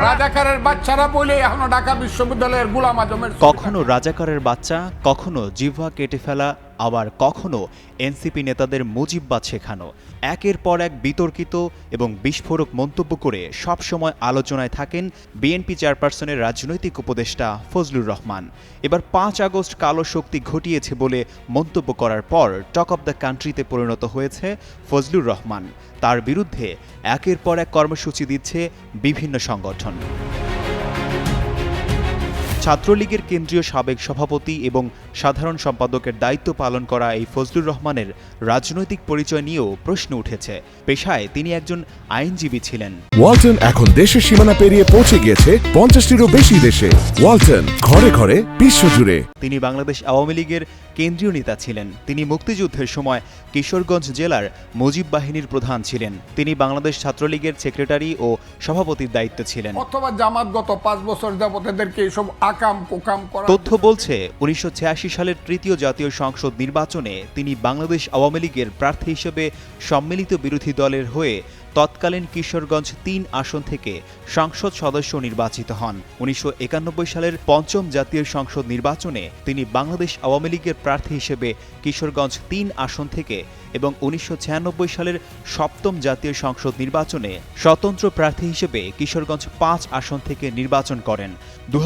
রাজাকারের বাচ্চারা বলে এখনও ঢাকা বিশ্ববিদ্যালয়ের গুলাম আজমের কখনো রাজাকারের বাচ্চা কখনো জিহ্বা কেটে ফেলা আবার কখনো এনসিপি নেতাদের মুজিববাদ শেখানো। একের পর এক বিতর্কিত এবং বিস্ফোরক মন্তব্য করে সবসময় আলোচনায় থাকেন বিএনপি চেয়ারপারসনের রাজনৈতিক উপদেষ্টা ফজলুর রহমান। এবার পাঁচ আগস্ট কালো শক্তি ঘটিয়েছে বলে মন্তব্য করার পর টক অব দ্য কান্ট্রিতে পরিণত হয়েছে ফজলুর রহমান। তার বিরুদ্ধে একের পর এক কর্মসূচি দিচ্ছে বিভিন্ন সংগঠন। ছাত্রলীগের কেন্দ্রীয় সাবেক সভাপতি এবং সাধারণ সম্পাদকের দায়িত্ব পালন করা এই ফজলুর রহমানের রাজনৈতিক পরিচয় নিয়েও প্রশ্ন উঠেছে। পেশায় তিনি একজন আইনজীবী ছিলেন। ওয়ালটন এখন দেশের সীমানা পেরিয়ে পৌঁছে গিয়েছে পঞ্চাশটিরও বেশি দেশে। ওয়ালটন ঘরে ঘরে বিশ্বজুড়ে। তিনি বাংলাদেশ আওয়ামী লীগের কেন্দ্রীয় নেতা ছিলেন। তিনি মুক্তিযুদ্ধের সময় কিশোরগঞ্জ জেলার মুজিব বাহিনীর প্রধান ছিলেন। তিনি বাংলাদেশ ছাত্রলীগের সেক্রেটারি ও সভাপতির দায়িত্বে ছিলেন। অথবা জামাত গত পাঁচ বছর যাবত এদেরকে এইসব আকাম কুকাম করা। তথ্য বলছে, উনিশশো ছিয়াশি সালের তৃতীয় জাতীয় সংসদ নির্বাচনে তিনি বাংলাদেশ আওয়ামী লীগের প্রার্থী হিসেবে সম্মিলিত বিরোধী দলের হয়ে তৎকালীন কিশোরগঞ্জ তিন আসন থেকে সংসদ সদস্য নির্বাচিত হন। উনিশশো সালের পঞ্চম জাতীয় সংসদ নির্বাচনে তিনি বাংলাদেশ আওয়ামী লীগের প্রার্থী হিসেবে কিশোরগঞ্জ তিন আসন থেকে এবং উনিশশো ছিয়ানব্বই সালের সপ্তম জাতীয় সংসদ নির্বাচনে স্বতন্ত্র প্রার্থী হিসেবে কিশোরগঞ্জ পাঁচ আসন থেকে নির্বাচন করেন। দু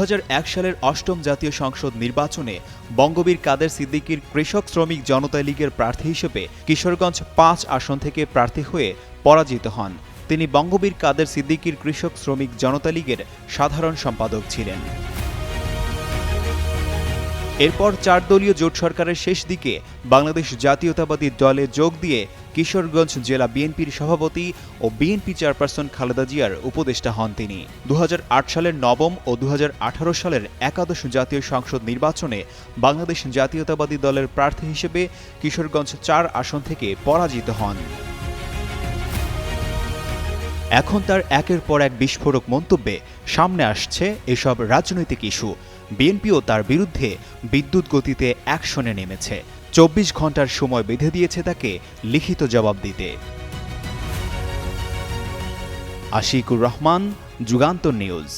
সালের অষ্টম জাতীয় সংসদ নির্বাচনে বঙ্গবীর কাদের সিদ্দিকীর কৃষক শ্রমিক জনতা লীগের প্রার্থী হিসেবে কিশোরগঞ্জ পাঁচ আসন থেকে প্রার্থী হয়ে পরাজিত হন। তিনি বঙ্গবীর কাদের সিদ্দিকির কৃষক শ্রমিক জনতা লীগের সাধারণ সম্পাদক ছিলেন। এরপর চার দলীয় জোট সরকারের শেষ দিকে বাংলাদেশ জাতীয়তাবাদী দলে যোগ দিয়ে কিশোরগঞ্জ জেলা বিএনপির সভাপতি ও বিএনপি চেয়ারপারসন খালেদা জিয়ার উপদেষ্টা হন তিনি। দু হাজার আট সালের নবম ও দু হাজার আঠারো সালের একাদশ জাতীয় সংসদ নির্বাচনে বাংলাদেশ জাতীয়তাবাদী দলের প্রার্থী হিসেবে কিশোরগঞ্জ চার আসন থেকে পরাজিত হন। এখন তার একের পর এক বিস্ফোরক মন্তব্যে সামনে আসছে এসব রাজনৈতিক ইস্যু। বিএনপিও তার বিরুদ্ধে বিদ্যুৎ গতিতে অ্যাকশনে নেমেছে। চব্বিশ ঘণ্টার সময় বেঁধে দিয়েছে তাকে লিখিত জবাব দিতে। আশিকুর রহমান যুগান্ত নিউজ।